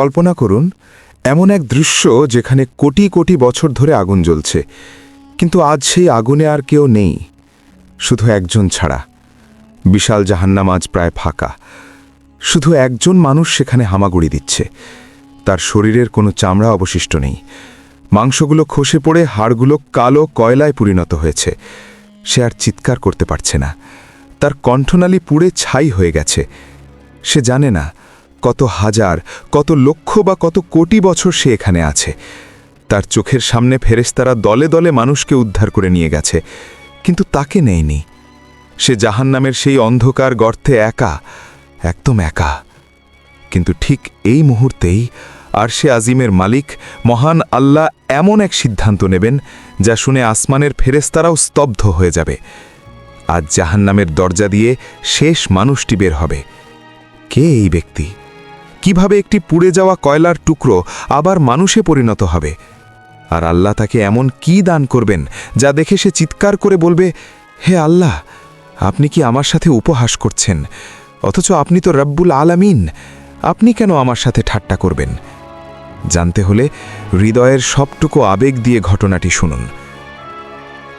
কল্পনা করুন, এমন এক দৃশ্য যেখানে কোটি কোটি বছর ধরে আগুন জ্বলছে, কিন্তু আজ সেই আগুনে আর কেউ নেই, শুধু একজন ছাড়া। বিশাল জাহান্নাম আজ প্রায় ফাঁকা। শুধু একজন মানুষ সেখানে হামাগুড়ি দিচ্ছে। তার শরীরের কোনো চামড়া অবশিষ্ট নেই। মাংসগুলো খসে পড়ে, হাড়গুলো কালো কয়লায় পরিণত হয়েছে। সে আর চিৎকার করতে পারছে না। তার কণ্ঠনালী পুড়ে ছাই হয়ে গেছে। সে জানে না কত হাজার, কত লক্ষ বা কত কোটি বছর সে এখানে আছে। তার চোখের সামনে ফেরেশতারা দলে দলে মানুষকে উদ্ধার করে নিয়ে গেছে, কিন্তু তাকে নেয়নি। সে জাহান্নামের সেই অন্ধকার গর্তে একা, একদম একা। কিন্তু ঠিক এই মুহূর্তেই আর সে আজিমের মালিক মহান আল্লাহ এমন এক সিদ্ধান্ত নেবেন, যা শুনে আসমানের ফেরেস্তারাও স্তব্ধ হয়ে যাবে। আজ জাহান্নামের দরজা দিয়ে শেষ মানুষটি বের হবে। কে এই ব্যক্তি? কীভাবে একটি পুড়ে যাওয়া কয়লার টুকরো আবার মানুষে পরিণত হবে? আর আল্লাহ তাকে এমন কি দান করবেন যা দেখে সে চিৎকার করে বলবে, হে আল্লাহ, আপনি কি আমার সাথে উপহাস করছেন? অথচ আপনি তো রব্বুল আলামিন। আপনি কেন আমার সাথে ঠাট্টা করবেন? জানতে হলে হৃদয়ের সবটুকু আবেগ দিয়ে ঘটনাটি শুনুন।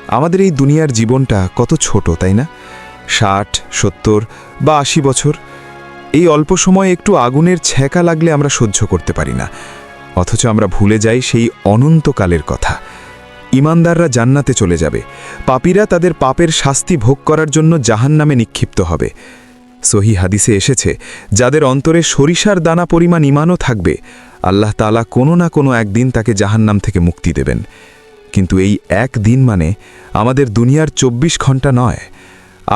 আমাদের এই দুনিয়ার জীবনটা কত ছোট, তাই না? ষাট, সত্তর বা আশি বছর। এই অল্প সময় একটু আগুনের ছ্যাঁকা লাগলে আমরা সহ্য করতে পারি না। অথচ আমরা ভুলে যাই সেই অনন্তকালের কথা। ইমানদাররা জান্নাতে চলে যাবে। পাপীরা তাদের পাপের শাস্তি ভোগ করার জন্য জাহান্নামে নিক্ষিপ্ত হবে। সহি হাদিসে এসেছে, যাদের অন্তরে সরিষার দানা পরিমাণ ইমানও থাকবে, আল্লাহ তালা কোনো না কোনো একদিন তাকে জাহান্নাম থেকে মুক্তি দেবেন। কিন্তু এই এক দিন মানে আমাদের দুনিয়ার ২৪ ঘণ্টা নয়।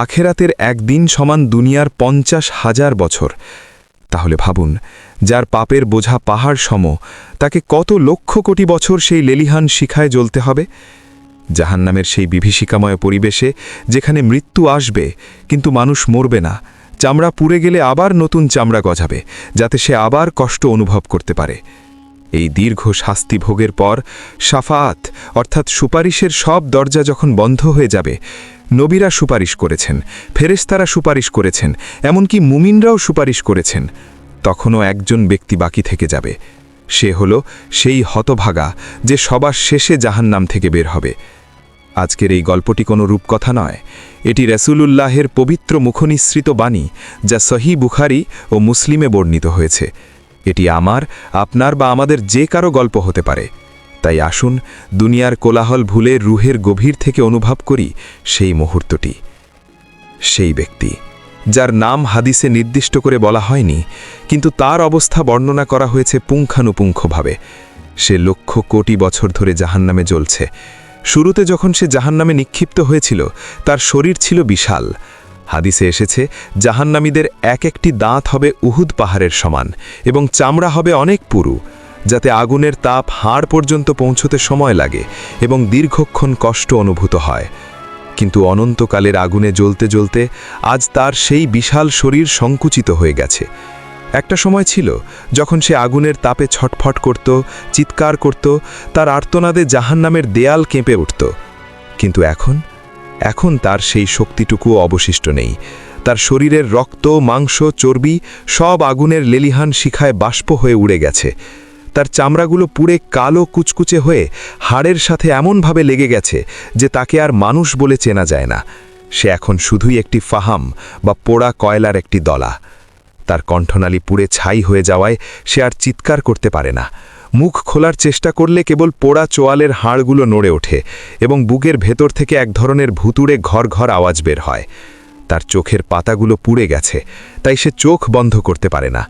আখেরাতের একদিন সমান দুনিয়ার পঞ্চাশ হাজার বছর। তাহলে ভাবুন, যার পাপের বোঝা পাহাড় সম, তাকে কত লক্ষ কোটি বছর সেই লেলিহান শিখায় জ্বলতে হবে? জাহান্নামের সেই বিভীষিকাময় পরিবেশে যেখানে মৃত্যু আসবে, কিন্তু মানুষ মরবে না, চামড়া পুড়ে গেলে আবার নতুন চামড়া গজাবে, যাতে সে আবার কষ্ট অনুভব করতে পারে। এই দীর্ঘ শাস্তি ভোগের পর সাফাত অর্থাৎ সুপারিশের সব দরজা যখন বন্ধ হয়ে যাবে নবীরা সুপারিশ করেছেন, ফেরেশতারা সুপারিশ করেছেন, এমনকি মুমিনরাও সুপারিশ করেছেন। তখনও একজন ব্যক্তি বাকি থেকে যাবে। সে হল সেই হতভাগা যে সবার শেষে জাহান্নাম থেকে বের হবে। আজকের এই গল্পটি কোনো রূপকথা নয়। এটি রসুলুল্লাহের পবিত্র মুখনিসৃত বাণী যা সহি বুখারি ও মুসলিমে বর্ণিত হয়েছে। এটি আমার, আপনার বা আমাদের যে কারও গল্প হতে পারে। তাই আসুন, দুনিয়ার কোলাহল ভুলে রুহের গভীর থেকে অনুভব করি সেই মুহূর্তটি। সেই ব্যক্তি, যার নাম হাদিসে নির্দিষ্ট করে বলা হয়নি, কিন্তু তার অবস্থা বর্ণনা করা হয়েছে পুঙ্খানুপুঙ্খভাবে। সে লক্ষ কোটি বছর ধরে জাহান্নামে জ্বলছে। শুরুতে যখন সে জাহান্নামে নিক্ষিপ্ত হয়েছিল, তার শরীর ছিল বিশাল। হাদিসে এসেছে, জাহান্নামীদের এক একটি দাঁত হবে উহুদ পাহাড়ের সমান এবং চামড়া হবে অনেক পুরু। যাতে আগুনের তাপ হাড় পর্যন্ত পৌঁছতে সময় লাগে এবং দীর্ঘক্ষণ কষ্ট অনুভূত হয়। কিন্তু অনন্তকালের আগুনে জ্বলতে জ্বলতে আজ তার সেই বিশাল শরীর সংকুচিত হয়ে গেছে। একটা সময় ছিল যখন সে আগুনের তাপে ছটফট করত, চিৎকার করত, তার আর্তনাদে জাহান্নামের দেয়াল কেঁপে উঠত। কিন্তু এখন এখন তার সেই শক্তিটুকুও অবশিষ্ট নেই। তার শরীরের রক্ত, মাংস, চর্বি সব আগুনের লেলিহান শিখায় বাষ্প হয়ে উড়ে গেছে। তার চামড়াগুলো পুড়ে কালো কুচকুচে হয়ে হাড়ের সাথে এমনভাবে লেগে গেছে যে তাকে আর মানুষ বলে চেনা যায় না। সে এখন শুধুই একটি ফাহাম বা পোড়া কয়লার একটি দলা। তার কণ্ঠনালী পুড়ে ছাই হয়ে যাওয়ায় সে আর চিৎকার করতে পারে না। মুখ খোলার চেষ্টা করলে কেবল পোড়া চোয়ালের হাড়গুলো নড়ে ওঠে এবং বুকের ভেতর থেকে এক ধরনের ভুতুড়ে ঘর ঘর আওয়াজ বের হয়। তার চোখের পাতাগুলো পুড়ে গেছে, তাই সে চোখ বন্ধ করতে পারে না।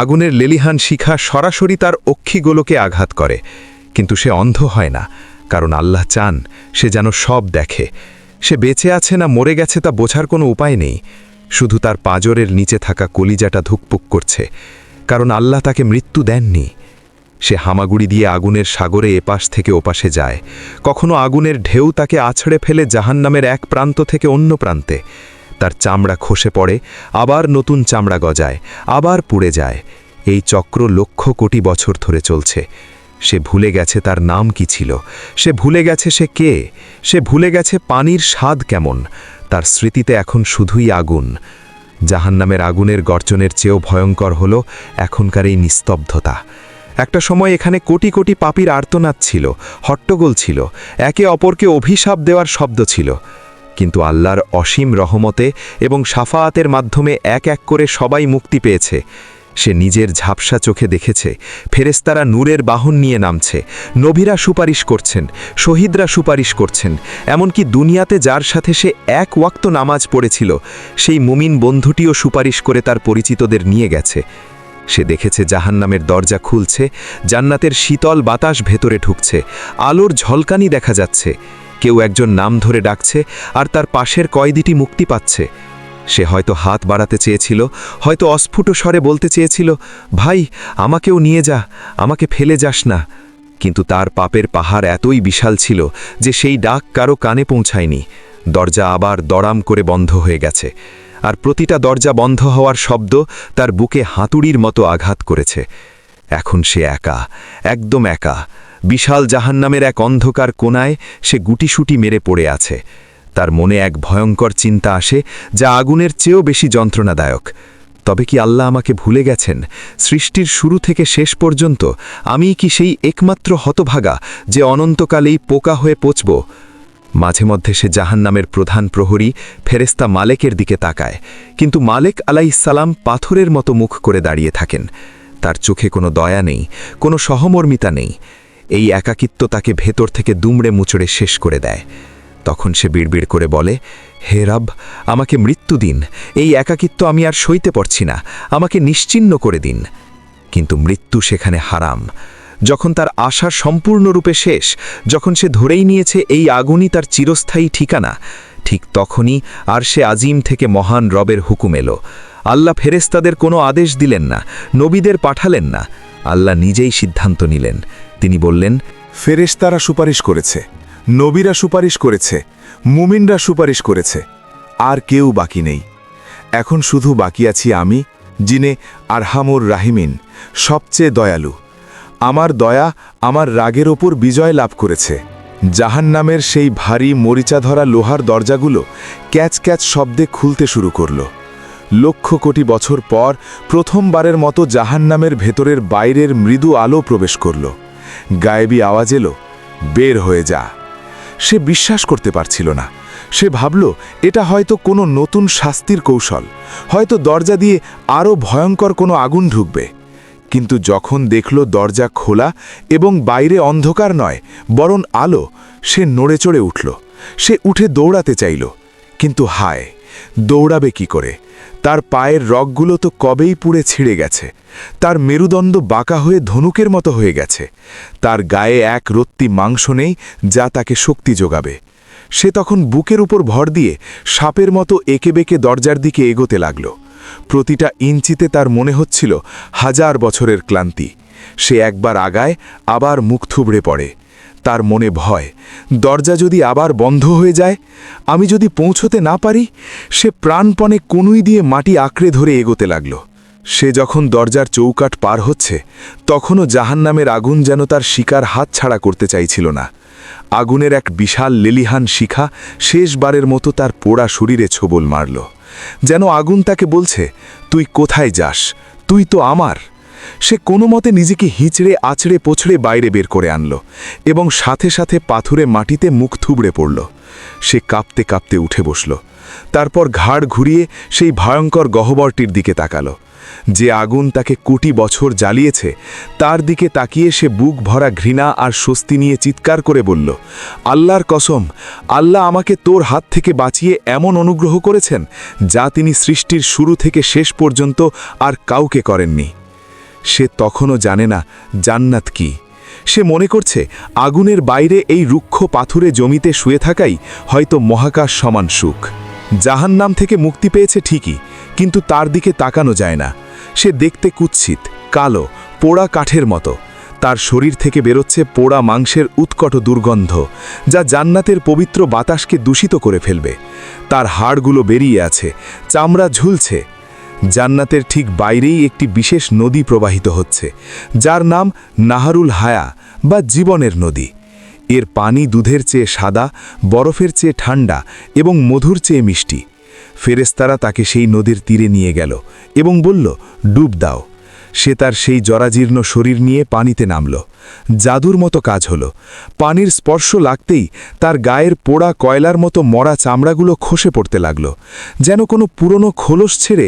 আগুনের লেলিহান শিখা সরাসরি তার অক্ষিগোলোকে আঘাত করে। কিন্তু সে অন্ধ হয় না, কারণ আল্লাহ চান সে যেন সব দেখে। সে বেঁচে আছে না মরে গেছে তা বোঝার কোনো উপায় নেই। শুধু তার পাঁজরের নিচে থাকা কলিজাটা ধুকপুক করছে, কারণ আল্লাহ তাকে মৃত্যু দেননি। সে হামাগুড়ি দিয়ে আগুনের সাগরে এপাশ থেকে ওপাশে যায়। কখনো আগুনের ঢেউ তাকে আছড়ে ফেলে জাহান্নামের এক প্রান্ত থেকে অন্য প্রান্তে। তার চামড়া খসে পড়ে, আবার নতুন চামড়া গজায়, আবার পুড়ে যায়। এই চক্র লক্ষ কোটি বছর ধরে চলছে। সে ভুলে গেছে তার নাম কি ছিল। সে ভুলে গেছে সে কে। সে ভুলে গেছে পানির স্বাদ কেমন। তার স্মৃতিতে এখন শুধুই আগুন। জাহান্নামের আগুনের গর্জনের চেয়েও ভয়ঙ্কর হল এখনকার এই নিস্তব্ধতা। একটা সময় এখানে কোটি কোটি পাপির আর্তনাদ ছিল, হট্টগোল ছিল, একে অপরকে অভিশাপ দেওয়ার শব্দ ছিল। কিন্তু আল্লাহর অসীম রহমতে এবং সাফায়াতের মাধ্যমে এক এক করে সবাই মুক্তি পেয়েছে। সে নিজের ঝাপসা চোখে দেখেছে ফেরেস্তারা নূরের বাহন নিয়ে নামছে, নবীরা সুপারিশ করছেন, শহীদরা সুপারিশ করছেন, এমনকি দুনিয়াতে যার সাথে সে এক ওয়াক্ত নামাজ পড়েছিল, সেই মুমিন বন্ধুটিও সুপারিশ করে তার পরিচিতদের নিয়ে গেছে। সে দেখেছে জাহান্নামের দরজা খুলছে, জান্নাতের শীতল বাতাস ভেতরে ঢুকছে, আলোর ঝলকানি দেখা যাচ্ছে। কেউ একজন নাম ধরে ডাকছে আর তার পাশের কয়েদিটি মুক্তি পাচ্ছে। সে হয়তো হাত বাড়াতে চেয়েছিল, হয়তো অস্ফুট স্বরে বলতে চেয়েছিল, ভাই, আমাকেও নিয়ে যা, আমাকে ফেলে যাস না। কিন্তু তার পাপের পাহাড় এতই বিশাল ছিল যে সেই ডাক কারও কানে পৌঁছায়নি। দরজা আবার দড়াম করে বন্ধ হয়ে গেছে আর প্রতিটা দরজা বন্ধ হওয়ার শব্দ তার বুকে হাতুড়ির মতো আঘাত করেছে। এখন সে একা, একদম একা। বিশাল জাহান্নামের এক অন্ধকার কোনায় সে গুটিসুটি মেরে পড়ে আছে। তার মনে এক ভয়ঙ্কর চিন্তা আসে, যা আগুনের চেয়েও বেশি যন্ত্রণাদায়ক। তবে কি আল্লাহ আমাকে ভুলে গেছেন? সৃষ্টির শুরু থেকে শেষ পর্যন্ত আমি কি সেই একমাত্র হতভাগা যে অনন্তকালেই পোকা হয়ে পচব? মাঝে মধ্যে সে জাহান্নামের প্রধান প্রহরী ফেরেস্তা মালেকের দিকে তাকায়। কিন্তু মালেক আলাইসালাম পাথরের মতো মুখ করে দাঁড়িয়ে থাকেন। তার চোখে কোনো দয়া নেই, কোনো সহমর্মিতা নেই। এই একাকিত্ব তাকে ভেতর থেকে দুমড়ে মুচড়ে শেষ করে দেয়। তখন সে বিড়বিড় করে বলে, হে রব, আমাকে মৃত্যু দিন। এই একাকিত্ব আমি আর সইতে পারছি না। আমাকে নিশ্চিন্ন করে দিন। কিন্তু মৃত্যু সেখানে হারাম। যখন তার আশা সম্পূর্ণরূপে শেষ, যখন সে ধরেই নিয়েছে এই আগুনই তার চিরস্থায়ী ঠিকানা, ঠিক তখনই আর সে আজিম থেকে মহান রবের হুকুম এলো। আল্লাহ ফেরেস্তাদের কোনো আদেশ দিলেন না, নবীদের পাঠালেন না। আল্লাহ নিজেই সিদ্ধান্ত নিলেন। তিনি বললেন, ফেরেশতারা সুপারিশ করেছে, নবীরা সুপারিশ করেছে, মুমিনরা সুপারিশ করেছে, আর কেউ বাকি নেই। এখন শুধু বাকি আছি আমি, যিনে আরহামুর রাহিমিন, সবচেয়ে দয়ালু। আমার দয়া আমার রাগের ওপর বিজয় লাভ করেছে। জাহান্নামের সেই ভারী মরিচা ধরা লোহার দরজাগুলো ক্যাচ ক্যাচ শব্দে খুলতে শুরু করল। লক্ষ কোটি বছর পর প্রথমবারের মতো জাহান্নামের ভেতরের বাইরের মৃদু আলো প্রবেশ করল। গায়েবী আওয়াজ এলো, বের হয়ে যা। সে বিশ্বাস করতে পারছিল না। সে ভাবল, এটা হয়তো কোনো নতুন শাস্তির কৌশল। হয়তো দরজা দিয়ে আরও ভয়ঙ্কর কোনো আগুন ঢুকবে। কিন্তু যখন দেখল দরজা খোলা এবং বাইরে অন্ধকার নয়, বরং আলো, সে নড়ে চড়ে উঠল। সে উঠে দৌড়াতে চাইল, কিন্তু হায়! দৌড়াবে কি করে? তার পায়ের রগগুলো তো কবেই পুড়ে ছিঁড়ে গেছে। তার মেরুদণ্ড বাঁকা হয়ে ধনুকের মতো হয়ে গেছে। তার গায়ে এক রত্তি মাংস নেই যা তাকে শক্তি যোগাবে। সে তখন বুকের উপর ভর দিয়ে সাপের মতো একে বেঁকে দরজার দিকে এগোতে লাগল। প্রতিটা ইঞ্চিতে তার মনে হচ্ছিল হাজার বছরের ক্লান্তি। সে একবার আগায় আবার মুখ থুবড়ে পড়ে। তার মনে ভয়। দরজা যদি আবার বন্ধ হয়ে যায়, আমি যদি পৌঁছতে না পারি, সে প্রাণপণে কনুই দিয়ে মাটি আঁকড়ে ধরে এগোতে লাগল। সে যখন দরজার চৌকাট পার হচ্ছে, তখনও জাহান্নামের আগুন যেন তার শিকার হাত ছাড়া করতে চাইছিল না। আগুনের এক বিশাল লেলিহান শিখা শেষবারের মতো তার পোড়া শরীরে ছোবল মারল। যেন আগুন তাকে বলছে, তুই কোথায় যাস? তুই তো আমার। সে কোনো মতে নিজেকে হিঁচড়ে, আছড়ে, পোছড়ে বাইরে বের করে আনল এবং সাথে সাথে পাথুরে মাটিতে মুখ থুবড়ে পড়ল। সে কাঁপতে কাঁপতে উঠে বসল। তারপর ঘাড় ঘুরিয়ে সেই ভয়ঙ্কর গহ্বরটির দিকে তাকাল। যে আগুন তাকে কোটি বছর জ্বালিয়েছে, তার দিকে তাকিয়ে সে বুক ভরা ঘৃণা আর স্বস্তি নিয়ে চিৎকার করে বলল, আল্লাহর কসম, আল্লাহ আমাকে তোর হাত থেকে বাঁচিয়ে এমন অনুগ্রহ করেছেন যা তিনি সৃষ্টির শুরু থেকে শেষ পর্যন্ত আর কাউকে করেননি। সে তখনও জানে না জান্নাত কি। সে মনে করছে, আগুনের বাইরে এই রুক্ষ পাথুরে জমিতে শুয়ে থাকাই হয়তো মহাকাশ সমান সুখ। জাহান্নাম থেকে মুক্তি পেয়েছে ঠিকই, কিন্তু তার দিকে তাকানো যায় না। সে দেখতে কুৎসিত, কালো, পোড়া কাঠের মতো। তার শরীর থেকে বেরোচ্ছে পোড়া মাংসের উৎকট দুর্গন্ধ, যা জান্নাতের পবিত্র বাতাসকে দূষিত করে ফেলবে। তার হাড়গুলো বেরিয়ে আছে, চামড়া ঝুলছে জান্নাতের ঠিক বাইরেই একটি বিশেষ নদী প্রবাহিত হচ্ছে, যার নাম নাহারুল হায়া বা জীবনের নদী। এর পানি দুধের চেয়ে সাদা, বরফের চেয়ে ঠান্ডা এবং মধুর চেয়ে মিষ্টি। ফেরেস্তারা তাকে সেই নদীর তীরে নিয়ে গেল এবং বলল, ডুব দাও। সে তার সেই জরাজীর্ণ শরীর নিয়ে পানিতে নামল। জাদুর মতো কাজ হলো। পানির স্পর্শ লাগতেই তার গায়ের পোড়া কয়লার মতো মরা চামড়াগুলো খসে পড়তে লাগল, যেন কোনো পুরনো খোলস ছেড়ে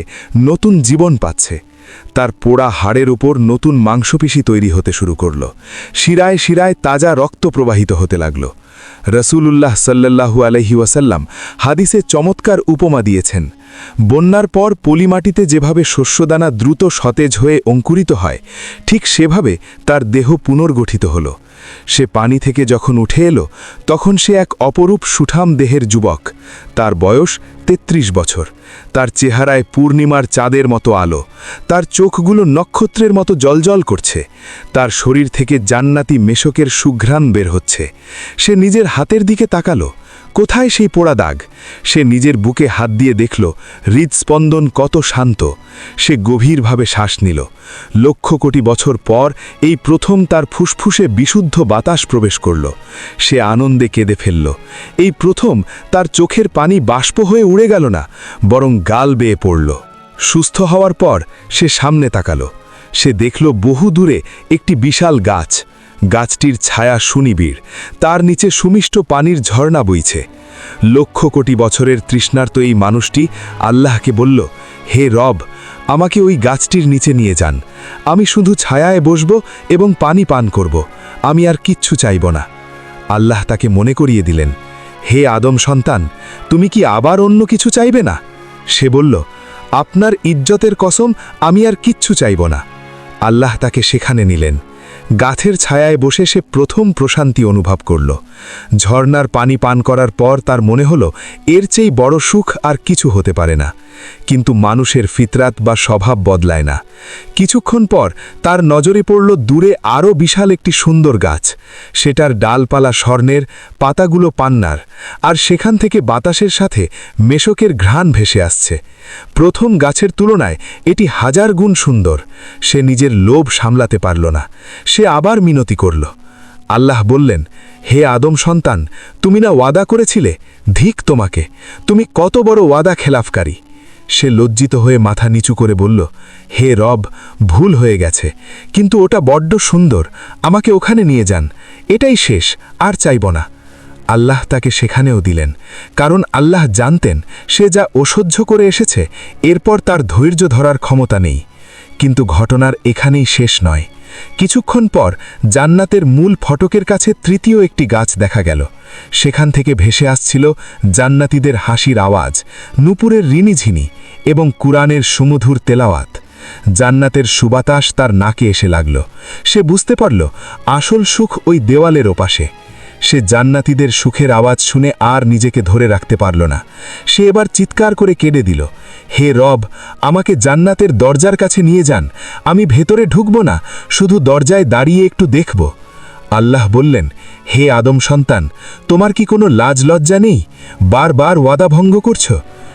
নতুন জীবন পাচ্ছে। তার পোড়া হাড়ের উপর নতুন মাংসপেশি তৈরি হতে শুরু করল। শিরায় শিরায় তাজা রক্ত প্রবাহিত হতে লাগল। রসুলুল্লাহ সাল্লাল্লাহু আলহি ওয়াসাল্লাম হাদিসে চমৎকার উপমা দিয়েছেন বন্যার পর পলিমাটিতে যেভাবে শস্যদানা দ্রুত সতেজ হয়ে অঙ্কুরিত হয়, ঠিক সেভাবে তার দেহ পুনর্গঠিত হল। সে পানি থেকে যখন উঠে এলো, তখন সে এক অপরূপ সুঠাম দেহের যুবক। তার বয়স ৩৩ বছর। তার চেহারায় পূর্ণিমার চাঁদের মতো আলো। তার চোখগুলো নক্ষত্রের মতো জলজল করছে। তার শরীর থেকে জান্নাতি মেশকের সুঘ্রাণ বের হচ্ছে। সে নিজের হাতের দিকে তাকালো। কোথায় সেই পোড়া দাগ? সে নিজের বুকে হাত দিয়ে দেখল, হৃদস্পন্দন কত শান্ত। সে গভীরভাবে শ্বাস নিল। লক্ষ কোটি বছর পর এই প্রথম তার ফুসফুসে বিশুদ্ধ বাতাস প্রবেশ করল। সে আনন্দে কেঁদে ফেলল। এই প্রথম তার চোখের পানি বাষ্প হয়ে উড়ে গেল না, বরং গাল বেয়ে পড়ল। সুস্থ হওয়ার পর সে সামনে তাকালো। সে দেখল বহু দূরে একটি বিশাল গাছ। গাছটির ছায়া সুনিবিড়, তার নিচে সুমিষ্ট পানির ঝর্ণা বইছে। লক্ষ কোটি বছরের তৃষ্ণার্ত এই মানুষটি আল্লাহকে বলল, হে রব, আমাকে ওই গাছটির নিচে নিয়ে যান। আমি শুধু ছায়ায় বসব এবং পানি পান করব। আমি আর কিচ্ছু চাইব না। আল্লাহ তাকে মনে করিয়ে দিলেন, হে আদম সন্তান, তুমি কি আবার অন্য কিছু চাইবে না? সে বলল, আপনার ইজ্জতের কসম আমি আর কিচ্ছু চাইব না। আল্লাহ তাকে সেখানে নিলেন। গাছের ছায়ায় বসে সে প্রথম প্রশান্তি অনুভব করল। ঝর্নার পানি পান করার পর তার মনে হলো, এর চেয়ে বড় সুখ আর কিছু হতে পারে না। কিন্তু মানুষের ফিতরাত বা স্বভাব বদলায় না। কিছুক্ষণ পর তার নজরে পড়ল দূরে আরও বিশাল একটি সুন্দর গাছ। সেটার ডালপালা স্বর্ণের, পাতাগুলো পান্নার, আর সেখান থেকে বাতাসের সাথে মেশকের ঘ্রাণ ভেসে আসছে। প্রথম গাছের তুলনায় এটি হাজার গুণ সুন্দর। সে নিজের লোভ সামলাতে পারল না। সে আবার মিনতি করল। আল্লাহ বললেন, হে আদম সন্তান, তুমি না ওয়াদা করেছিলে? ধিক তোমাকে। তুমি কত বড় ওয়াদা খেলাফকারী। সে লজ্জিত হয়ে মাথা নিচু করে বলল, হে রব, ভুল হয়ে গেছে। কিন্তু ওটা বড্ড সুন্দর। আমাকে ওখানে নিয়ে যান। এটাই শেষ, আর চাইব না। আল্লাহ তাকে সেখানেও দিলেন, কারণ আল্লাহ জানতেন সে যা অসহ্য করে এসেছে, এরপর তার ধৈর্য ধরার ক্ষমতা নেই। কিন্তু ঘটনার এখানেই শেষ নয়। কিছুক্ষণ পর জান্নাতের মূল ফটকের কাছে তৃতীয় একটি গাছ দেখা গেল। সেখান থেকে ভেসে আসছিল জান্নাতীদের হাসির আওয়াজ, নুপুরের রিনিঝিনি এবং কুরআনের সুমধুর তেলাওয়াত। জান্নাতের সুবাতাস তার নাকে এসে লাগল। সে বুঝতে পারল, আসল সুখ ওই দেওয়ালের ওপাশে। সে জান্নাতিদের সুখের আওয়াজ শুনে আর নিজেকে ধরে রাখতে পারল না। সে এবার চিৎকার করে কেঁদে দিল, হে রব, আমাকে জান্নাতের দরজার কাছে নিয়ে যান, আমি ভেতরে ঢুকব না, শুধু দরজায় দাঁড়িয়ে একটু দেখব। আল্লাহ বললেন, হে আদম সন্তান, তোমার কি কোনো লাজ লজ্জা নেই? বারবার ওয়াদা ভঙ্গ করছ?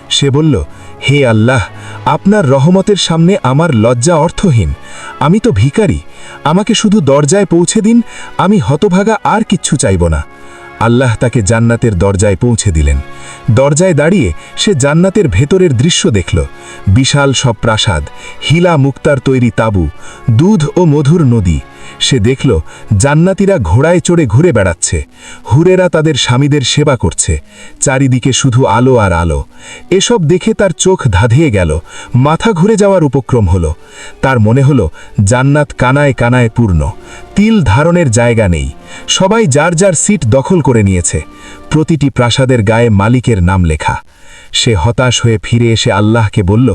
সে বলল, হে আল্লাহ, আপনার রহমতের সামনে আমার লজ্জা অর্থহীন। আমি তো ভিখারি, আমাকে শুধু দরজায় পৌঁছে দিন, আমি হতভাগা আর কিচ্ছু চাইব না। আল্লাহ তাকে জান্নাতের দরজায় পৌঁছে দিলেন। দরজায় দাঁড়িয়ে সে জান্নাতের ভেতরের দৃশ্য দেখল। বিশাল সব প্রাসাদ হিলা মুক্তার তৈরি তাবু, দুধ ও মধুর নদী। সে দেখল, জান্নাতিরা ঘোড়ায় চড়ে ঘুরে বেড়াচ্ছে। হুরেরা তাদের স্বামীদের সেবা করছে। চারিদিকে শুধু আলো আর আলো। এসব দেখে তার চোখ ধাঁধিয়ে গেল। মাথা ঘুরে যাওয়ার উপক্রম হলো। তার মনে হলো, জান্নাত কানায় কানায় পূর্ণ। তিল ধারণের জায়গা নেই। সবাই যার যার সিট দখল করে নিয়েছে। প্রতিটি প্রাসাদের গায়ে মালিকের নাম লেখা। সে হতাশ হয়ে ফিরে এসে আল্লাহকে বলল,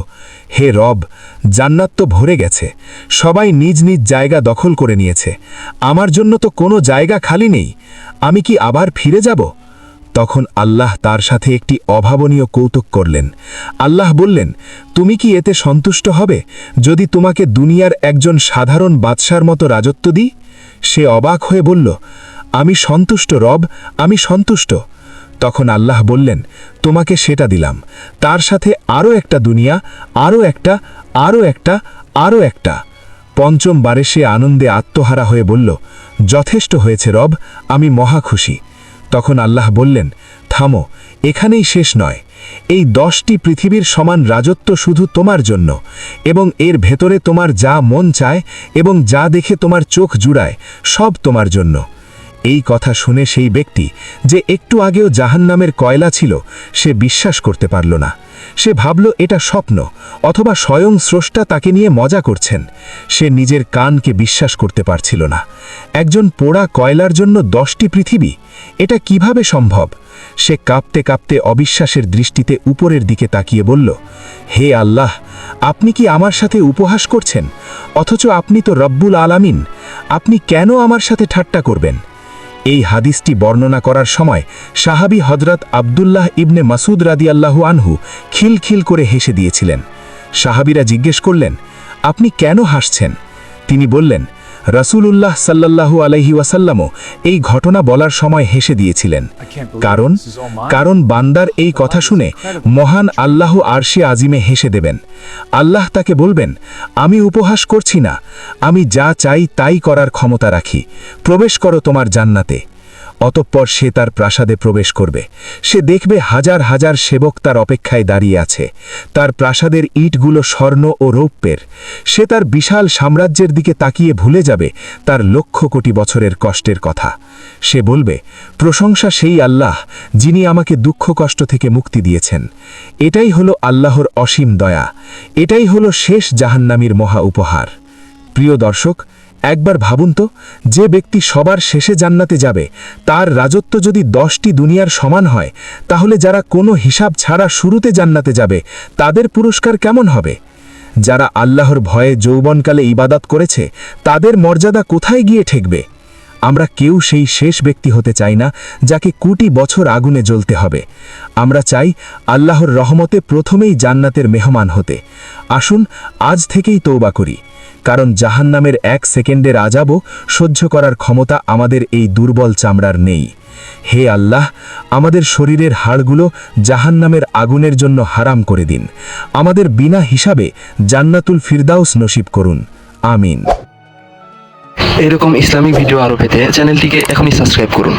হে রব, জান্নাত তো ভরে গেছে। সবাই নিজ নিজ জায়গা দখল করে নিয়েছে। আমার জন্য তো কোনো জায়গা খালি নেই। আমি কি আবার ফিরে যাব? তখন আল্লাহ তার সাথে একটি অভাবনীয় কৌতুক করলেন। আল্লাহ বললেন, তুমি কি এতে সন্তুষ্ট হবে? যদি তোমাকে দুনিয়ার একজন সাধারণ বাদশার মতো রাজত্ব দিই? সে অবাক হয়ে বলল, আমি সন্তুষ্ট রব, আমি সন্তুষ্ট। তখন আল্লাহ বললেন, তোমাকে সেটা দিলাম। তার সাথে আরও একটা দুনিয়া আরও একটা আরও একটা আরও একটা। পঞ্চম বারে সে আনন্দে আত্মহারা হয়ে বলল, যথেষ্ট হয়েছে রব, আমি মহা খুশি। তখন আল্লাহ বললেন, থামো, এখানেই শেষ নয়। এই দশটি পৃথিবীর সমান রাজত্ব শুধু তোমার জন্য, এবং এর ভেতরে তোমার যা মন চায়, এবং যা দেখে তোমার চোখ জুড়ায়, সব তোমার জন্য। এই কথা শুনে সেই ব্যক্তি যে একটু আগেও জাহান্নামের কয়লা ছিল, সে বিশ্বাস করতে পারল না। সে ভাবল, এটা স্বপ্ন, অথবা স্বয়ং স্রষ্টা তাকে নিয়ে মজা করছেন। সে নিজের কানকে বিশ্বাস করতে পারছিল না। একজন পোড়া কয়লার জন্য দশটি পৃথিবী, এটা কীভাবে সম্ভব? সে কাঁপতে কাঁপতে অবিশ্বাসের দৃষ্টিতে উপরের দিকে তাকিয়ে বলল, হে আল্লাহ, আপনি কি আমার সাথে উপহাস করছেন? অথচ আপনি তো রব্বুল আলামিন। আপনি কেন আমার সাথে ঠাট্টা করবেন? এই হাদিসটি বর্ণনা করার সময় সাহাবি হজরত আবদুল্লাহ ইবনে মাসুদ রাদি আল্লাহু আনহু খিলখিল করে হেসে দিয়েছিলেন। সাহাবিরা জিজ্ঞেস করলেন, আপনি কেন হাসছেন? তিনি বললেন রসুলুল্লাহ সাল্লাল্লাহু আলহি ওয়াসাল্লামও এই ঘটনা বলার সময় হেসে দিয়েছিলেন। কারণ কারণ বান্দার এই কথা শুনে মহান আল্লাহ আরশি আজিমে হেসে দেবেন। আল্লাহ তাকে বলবেন আমি উপহাস করছি না। আমি যা চাই তাই করার ক্ষমতা রাখি। প্রবেশ করো তোমার জান্নাতে। অতঃপর সে তার প্রাসাদে প্রবেশ করবে। সে দেখবে হাজার হাজার সেবক তার অপেক্ষায় দাঁড়িয়ে আছে। তার প্রাসাদের ইটগুলো স্বর্ণ ও রৌপ্যের। সে তার বিশাল সাম্রাজ্যের দিকে তাকিয়ে ভুলে যাবে তার লক্ষ কোটি বছরের কষ্টের কথা। সে বলবে, প্রশংসা সেই আল্লাহ যিনি আমাকে দুঃখ কষ্ট থেকে মুক্তি দিয়েছেন। এটাই হলো আল্লাহর অসীম দয়া। এটাই হলো শেষ জাহান্নামীর মহা উপহার। প্রিয় দর্শক একবার ভাবুন তো, যে ব্যক্তি সবার শেষে জান্নাতে যাবে, তার রাজত্ব যদি দশটি দুনিয়ার সমান হয়, তাহলে যারা কোনো হিসাব ছাড়া শুরুতে জান্নাতে যাবে, তাদের পুরস্কার কেমন হবে? যারা আল্লাহর ভয়ে যৌবনকালে ইবাদত করেছে, তাদের মর্যাদা কোথায় গিয়ে ঠেকবে? আমরা কেউ সেই শেষ ব্যক্তি হতে চাই না, যাকে কোটি বছর আগুনে জ্বলতে হবে। আমরা চাই আল্লাহর রহমতে প্রথমেই জান্নাতের মেহমান হতে। আসুন, আজ থেকেই তৌবা করি। কারণ জাহান্নামের এক সেকেন্ডের আজাবও সহ্য করার ক্ষমতা আমাদের এই দুর্বল চামড়ার নেই। হে আল্লাহ, আমাদের শরীরের হাড়গুলো জাহান্নামের আগুনের জন্য হারাম করে দিন। আমাদের বিনা হিসাবে জান্নাতুল ফিরদাউস নসিব করুন। আমিন। এরকম ইসলামিক ভিডিও আরও পেতে চ্যানেলটিকে এখনই সাবস্ক্রাইব করুন।